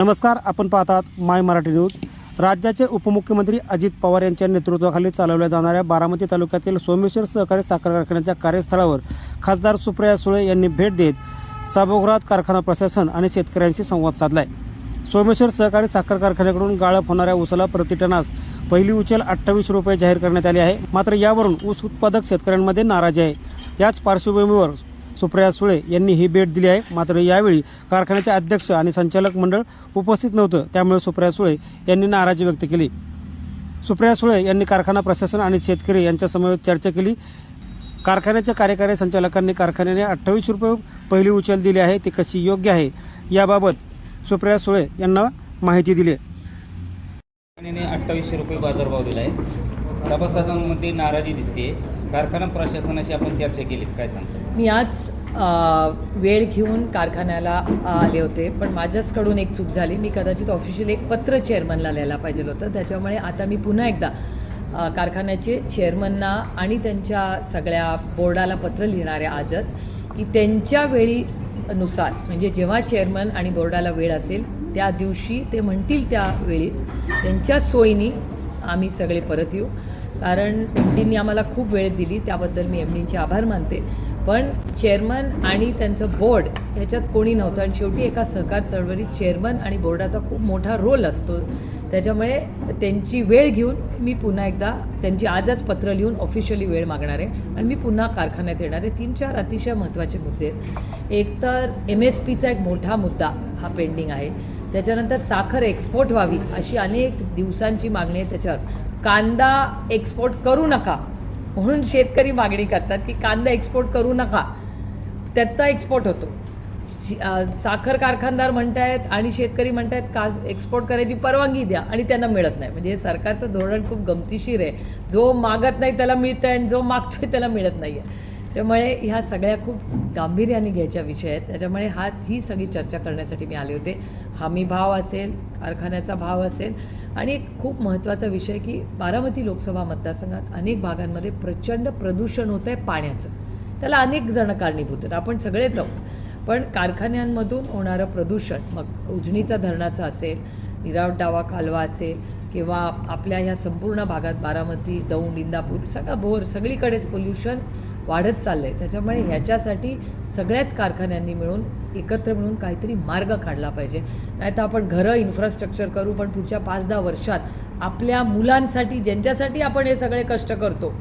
नमस्कार आपण पाहतात माय मराठी न्यूज. राज्याचे उपमुख्यमंत्री अजित पवार यांच्या नेतृत्वाखाली चालवल्या जाणाऱ्या बारामती तालुक्यातील सोमेश्वर सहकारी साखर कारखान्याच्या कार्यस्थळावर खासदार सुप्रिया सुळे यांनी भेट देत सभागृहात कारखाना प्रशासन आणि शेतकऱ्यांशी संवाद साधलाय. सोमेश्वर सहकारी साखर कारखान्याकडून गाळप होणाऱ्या ऊसाला प्रतिटनास पहिली उचल अठ्ठावीस रुपये जाहीर करण्यात आली आहे. मात्र यावरून ऊस उत्पादक शेतकऱ्यांमध्ये नाराजी आहे. याच पार्श्वभूमीवर सुप्रिया सुळे यांनी ही भेट दिली आहे. मात्र यावेळी कारखान्याचे अध्यक्ष आणि संचालक मंडळ उपस्थित नव्हतं. त्यामुळे सुप्रिया सुळे यांनी नाराजी व्यक्त केली. सुप्रिया सुळे यांनी कारखाना प्रशासन आणि शेतकरी यांच्यासमवेत चर्चा केली. कारखान्याच्या कार्यकारी संचालकांनी कारखान्याने अठ्ठावीस रुपये पहिली उचल दिली आहे. ती कशी योग्य आहे? याबाबत सुप्रिया सुळे यांना माहिती दिली अठ्ठावीसशे रुपये बाजारभाव दिला आहे सभासदांमध्ये नाराजी दिसते. कारखाना प्रशासनाशी आपण चर्चा केली. काय सांगतो? मी आज वेळ घेऊन कारखान्याला आले होते. पण माझ्याचकडून एक चूक झाली. मी कदाचित ऑफिशियल एक पत्र चेअरमनला लिहायला पाहिजे होतं. त्याच्यामुळे आता मी पुन्हा एकदा कारखान्याचे चेअरमनना आणि त्यांच्या सगळ्या बोर्डाला पत्र लिहिणारे आजच की त्यांच्या वेळीनुसार म्हणजे जेव्हा चेअरमन आणि बोर्डाला वेळ असेल त्या दिवशी ते म्हणतील त्या वेळीच त्यांच्या सोयीनी आम्ही सगळे परत येऊ. कारण एम डींनी आम्हाला खूप वेळ दिली त्याबद्दल मी एम डींचे आभार मानते. पण चेअरमन आणि त्यांचं बोर्ड ह्याच्यात कोणी नव्हतं आणि शेवटी एका सहकार चळवळीत चेअरमन आणि बोर्डाचा खूप मोठा रोल असतो. त्याच्यामुळे त्यांची वेळ घेऊन मी पुन्हा एकदा त्यांची आजच पत्र लिहून ऑफिशियली वेळ मागणार आहे आणि मी पुन्हा कारखान्यात येणार आहे. तीन चार अतिशय महत्त्वाचे मुद्दे आहेत. एक तर एम एस पीचा एक मोठा मुद्दा हा पेंडिंग आहे. त्याच्यानंतर साखर एक्सपोर्ट व्हावी अशी अनेक दिवसांची मागणी आहे त्याच्यावर. कांदा एक्सपोर्ट करू नका. म्हणून शेतकरी मागणी करतात की कांदा एक्सपोर्ट करू नका. त्याचा एक्सपोर्ट होतो. साखर कारखानदार म्हणत आहेत आणि शेतकरी म्हणत आहेत का एक्सपोर्ट करायची परवानगी द्या आणि त्यांना मिळत नाही. म्हणजे हे सरकारचं धोरण खूप गमतीशीर आहे. जो मागत नाही त्याला मिळतं आहे आणि जो मागतोय त्याला मिळत नाही आहे त्यामुळे ह्या सगळ्या खूप गांभीर्याने घ्यायच्या विषय आहेत. त्याच्यामुळे हा ही सगळी चर्चा करण्यासाठी मी आले होते. हमी भाव असेल कारखान्याचा भाव असेल आणि एक खूप महत्त्वाचा विषय की बारामती लोकसभा मतदारसंघात अनेक भागांमध्ये प्रचंड प्रदूषण होतं आहे पाण्याचं. त्याला अनेक जण कारणीभूत आहेत. आपण सगळेच आहोत. पण कारखान्यांमधून होणारं प्रदूषण मग उजनीचा धरणाचं असेल निरावट डावा कालवा असेल किंवा आपल्या ह्या संपूर्ण भागात बारामती दौंड इंदापूर सगळा भोर सगळीकडेच पोल्युशन वाढत चाललं आहे त्याच्यामुळे ह्याच्यासाठी सगळ्याच कारखान्यांनी मिळून एकत्र मिळून काहीतरी मार्ग काढला पाहिजे. नाही तर आपण घरं इन्फ्रास्ट्रक्चर करू पण पुढच्या पाच दहा वर्षात आपल्या मुलांसाठी ज्यांच्यासाठी आपण हे सगळे कष्ट करतो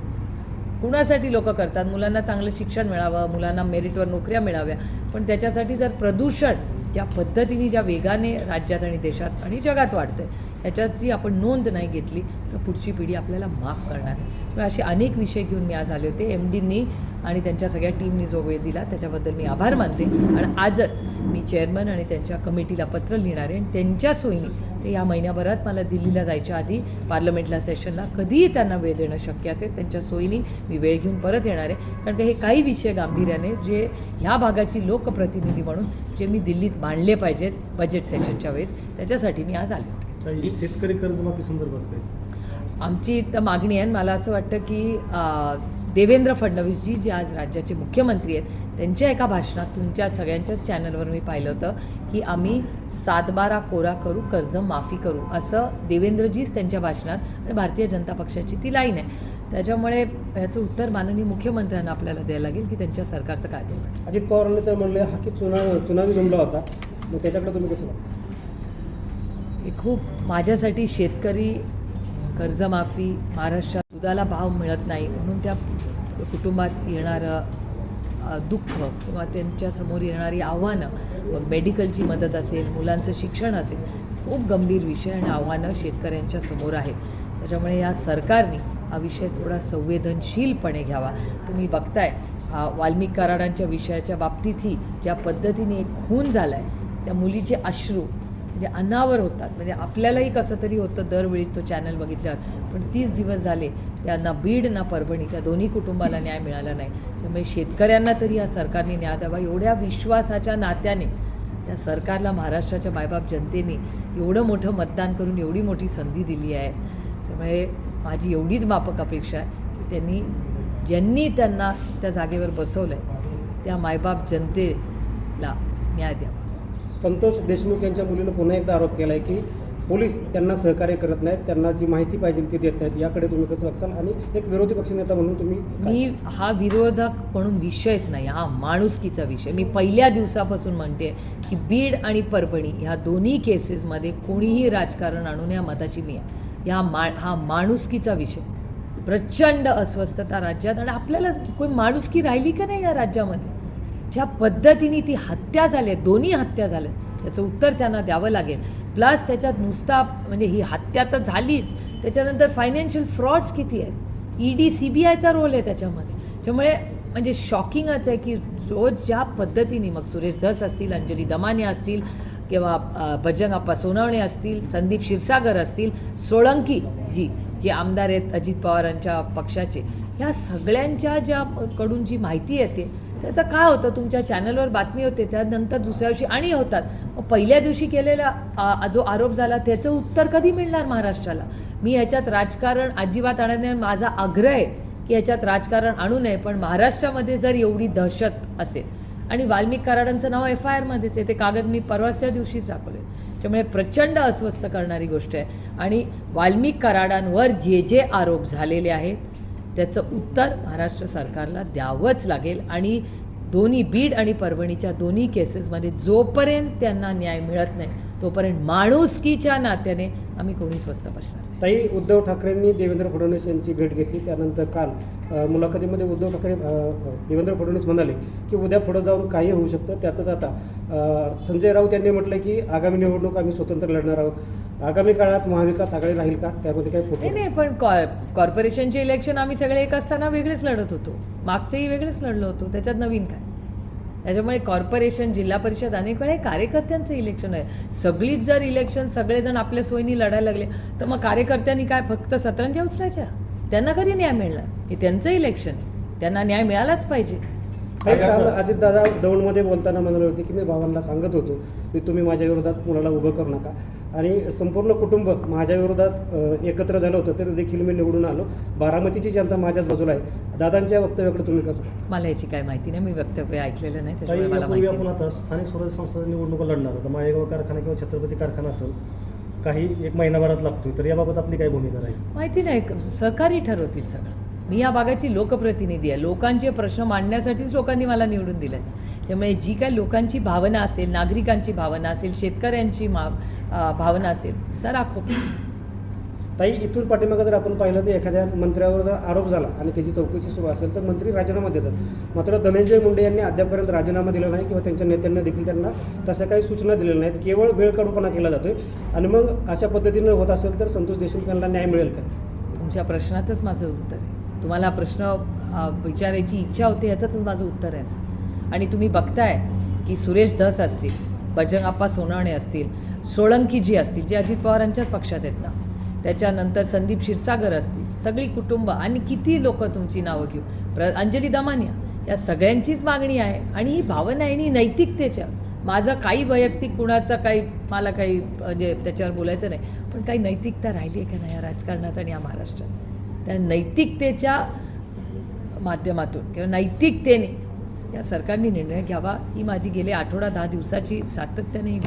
कुणासाठी लोक करतात? मुलांना चांगलं शिक्षण मिळावं मुलांना मेरिटवर नोकऱ्या मिळाव्या. पण त्याच्यासाठी जर प्रदूषण ज्या पद्धतीने ज्या वेगाने राज्यात आणि देशात आणि जगात वाढतं आहे जी आपण नोंद नाही घेतली तर पुढची पिढी आपल्याला माफ करणार आहे असे अनेक विषय घेऊन मी आज आले होते. एम डींनी आणि त्यांच्या सगळ्या टीमनी जो वेळ दिला त्याच्याबद्दल मी आभार मानते. आणि आजच मी चेअरमन आणि त्यांच्या कमिटीला पत्र लिहिणार आहे आणि त्यांच्या सोयीने ते या महिन्याभरात मला दिल्लीला जायच्या आधी पार्लमेंटला सेशनला कधीही त्यांना वेळ देणं शक्य असेल त्यांच्या सोयीने मी वेळ घेऊन परत येणार. आहे कारण का हे काही विषय गांभीर्याने जे ह्या भागाची लोकप्रतिनिधी म्हणून जे मी दिल्लीत मांडले पाहिजेत बजेट सेशनच्या वेळेस त्याच्यासाठी मी आज आले होते. काही शेतकरी कर्जमाफी संदर्भात काही? आमची मागणी आहे मला असं वाटतं की देवेंद्र फडणवीसजी जे आज राज्याचे मुख्यमंत्री आहेत त्यांच्या एका भाषणात तुमच्या सगळ्यांच्याच चॅनलवर मी पाहिलं होतं की आम्ही सातबारा कोरा करू कर्ज माफी करू असं देवेंद्रजीच त्यांच्या भाषणात आणि भारतीय जनता पक्षाची ती लाईन आहे. त्याच्यामुळे याचं उत्तर माननीय मुख्यमंत्र्यांना आपल्याला द्यायला लागेल की त्यांच्या सरकारचं काय अजित पवारांनी तर म्हणले हा की चुना चुनावी जमला होता. मग त्याच्याकडे तुम्ही कसं बघता? हे खूप माझ्यासाठी शेतकरी कर्जमाफी महाराष्ट्रात दुधाला भाव मिळत नाही म्हणून त्या कुटुंबात येणारं दुःख किंवा त्यांच्यासमोर येणारी आव्हानं मग मेडिकलची मदत असेल मुलांचं शिक्षण असेल खूप गंभीर विषय आणि आव्हानं शेतकऱ्यांच्या समोर आहेत. त्याच्यामुळे या सरकारने हा विषय थोडा संवेदनशीलपणे घ्यावा. तुम्ही बघताय हा वाल्मिक कराडांच्या विषयाच्या बाबतीतही ज्या पद्धतीने एक खून झाला आहे त्या मुलीचे अश्रू म्हणजे अनावर होतात. म्हणजे आपल्यालाही कसं तरी होतं दरवेळी तो चॅनल बघितल्यावर. पण तीस दिवस झाले त्यांना बीड ना परभणी त्या दोन्ही कुटुंबाला न्याय मिळाला नाही. त्यामुळे शेतकऱ्यांना तरी या सरकारने न्याय द्यावा. एवढ्या विश्वासाच्या नात्याने या सरकारला महाराष्ट्राच्या मायबाप जनतेने एवढं मोठं मतदान करून एवढी मोठी संधी दिली आहे. त्यामुळे माझी एवढीच मापक अपेक्षा आहे की त्यांनी ज्यांनी त्यांना त्या जागेवर बसवलं आहे त्या मायबाप जनतेला न्याय द्यावा. संतोष देशमुख यांच्या मुलीनं पुन्हा एकदा आरोप केला आहे की पोलीस त्यांना सहकार्य करत नाहीत त्यांना जी माहिती पाहिजे ती देत नाहीत. याकडे तुम्ही कसं बघताल? आणि एक विरोधी पक्षनेता म्हणून तुम्ही मी हा विरोधक म्हणून विषयच नाही हा माणुसकीचा विषय. मी पहिल्या दिवसापासून म्हणते की बीड आणि परभणी ह्या दोन्ही केसेसमध्ये कोणीही राजकारण आणून या मताची मी आहे ह्या मा हा माणुसकीचा विषय. प्रचंड अस्वस्थता राज्यात आणि आपल्याला कोणी माणुसकी राहिली का नाही या राज्यामध्ये? ज्या पद्धतीने ती हत्या झाल्या दोन्ही हत्या झाल्या त्याचं उत्तर त्यांना द्यावं लागेल. प्लस त्याच्यात नुसता म्हणजे ही हत्या तर झालीच त्याच्यानंतर फायनान्शियल फ्रॉड्स किती आहेत? ई डी सी बी आयचा रोल आहे त्याच्यामध्ये. त्यामुळे म्हणजे शॉकिंगच आहे की रोज ज्या पद्धतीने मग सुरेश धस असतील अंजली दमाने असतील किंवा अ, बजरंग अप्पा सोनवणे असतील संदीप क्षीरसागर असतील सोळंकी जी जे आमदार आहेत अजित पवारांच्या पक्षाचे ह्या सगळ्यांच्या ज्या कडून जी माहिती येते त्याचं काय होतं? तुमच्या चॅनलवर बातमी होते त्यानंतर दुसऱ्या दिवशी आणि होतात. मग पहिल्या दिवशी केलेला जो आरोप झाला त्याचं उत्तर कधी मिळणार महाराष्ट्राला? मी ह्याच्यात राजकारण अजिबात आणत नाही. माझा आग्रह आहे की ह्याच्यात राजकारण आणू नये पण महाराष्ट्रामध्ये जर एवढी दहशत असेल आणि वाल्मिक कराडांचं नाव एफ आय आरमध्येच आहे ते कागद मी परवाच्या दिवशीच दाखवले. त्यामुळे प्रचंड अस्वस्थ करणारी गोष्ट आहे. आणि वाल्मिक कराडांवर जे जे आरोप झालेले आहेत त्याचं उत्तर महाराष्ट्र सरकारला द्यावंच लागेल. आणि दोन्ही बीड आणि परभणीच्या दोन्ही केसेसमध्ये जोपर्यंत त्यांना न्याय मिळत नाही तोपर्यंत माणुसकीच्या नात्याने आम्ही कोणी स्वस्त बसणार ताई उद्धव ठाकरेंनी देवेंद्र फडणवीस यांची भेट घेतली. त्यानंतर काल मुलाखतीमध्ये उद्धव ठाकरे देवेंद्र फडणवीस म्हणाले की उद्या पुढे जाऊन काही होऊ शकतं. त्यातच आता संजय राऊत यांनी म्हटलं की आगामी निवडणूक आम्ही स्वतंत्र लढणार आहोत. आगामी काळात महाविकास आघाडी राहील का? त्यामध्ये काही नाही फोटो नाही पण कॉ कॉर्पोरेशनचे इलेक्शन आम्ही सगळे एक असताना वेगळेच लढत होतो. मागचेही वेगळेच लढलो होतो. त्याच्यात नवीन काय? त्याच्यामुळे कॉर्पोरेशन जिल्हा परिषद अनेक वेळे कार्यकर्त्यांचं इलेक्शन आहे. सगळीच जर इलेक्शन सगळेजण आपल्या सोयीने लढायला लागले तर मग कार्यकर्त्यांनी काय फक्त सतरंज्या उचलायच्या? त्यांना कधी न्याय मिळणार? हे त्यांचं इलेक्शन त्यांना न्याय मिळालाच पाहिजे. अजितदादा दौंडमध्ये बोलताना म्हणाले होते की मी भावांना सांगत होतो की तुम्ही माझ्या विरोधात मुलाला उभं करू नका. आणि संपूर्ण कुटुंब माझ्या विरोधात अ, एकत्र झालं होतं तरी देखील मी निवडून आलो. बारामतीची जनता माझ्याच बाजूला आहे. दादांच्या वक्तव्याकडे तुम्ही कसं मला याची काय माहिती नाही. मी वक्तव्य ऐकलेलं नाही त्याच्यामुळे आपण. आता स्थानिक स्वराज्य संस्था निवडणुका लढणार आता माळेगाव कारखाना किंवा छत्रपती कारखाना असेल काही एक महिनाभरात लागतोय. तर याबाबत आपली काय भूमिका राहील? माहिती नाही. सहकारी ठरवतील सगळं. मी या भागाची लोकप्रतिनिधी आहे. लोकांचे प्रश्न मांडण्यासाठीच लोकांनी मला निवडून दिलं त्यामुळे जी काय लोकांची भावना असेल नागरिकांची भावना असेल शेतकऱ्यांची मा भावना असेल सर आखो. ताई इथून पाठीमागं जर आपण पाहिलं तर एखाद्या मंत्र्यावर जर आरोप झाला आणि त्याची चौकशी सुरू असेल तर मंत्री राजीनामा देतात. मात्र धनंजय मुंडे यांनी अद्यापर्यंत राजीनामा दिला नाही किंवा त्यांच्या नेत्यांना देखील त्यांना तशा काही सूचना दिलेल्या नाहीत. केवळ वेळ काढूपणा केला जातोय. आणि मग अशा पद्धतीनं होत असेल तर संतोष देशमुख यांना न्याय मिळेल का? तुमच्या प्रश्नातच माझं उत्तर आहे. तुम्हाला प्रश्न विचारायची इच्छा होती याचंच माझं उत्तर आहे. आणि तुम्ही बघताय की सुरेश धस असतील बजरंगाप्पा सोनावणे असतील सोळंकी जी असतील जे अजित पवारांच्याच पक्षात आहेत ना त्याच्यानंतर संदीप क्षीरसागर असतील सगळी कुटुंब आणि किती लोक तुमची नावं घेऊ प्र अंजली दमानिया या सगळ्यांचीच मागणी आहे. आणि ही भावना आहे आणि नैतिकतेच्या माझं काही वैयक्तिक कुणाचं काही मला काही म्हणजे त्याच्यावर बोलायचं नाही पण काही नैतिकता राहिली आहे का नाही या राजकारणात आणि या महाराष्ट्रात? त्या नैतिकतेच्या माध्यमातून किंवा नैतिकतेने या सरकारने निर्णय घ्यावा. ही माझी गेले आठवडा दहा दिवसाची सातत्याने ही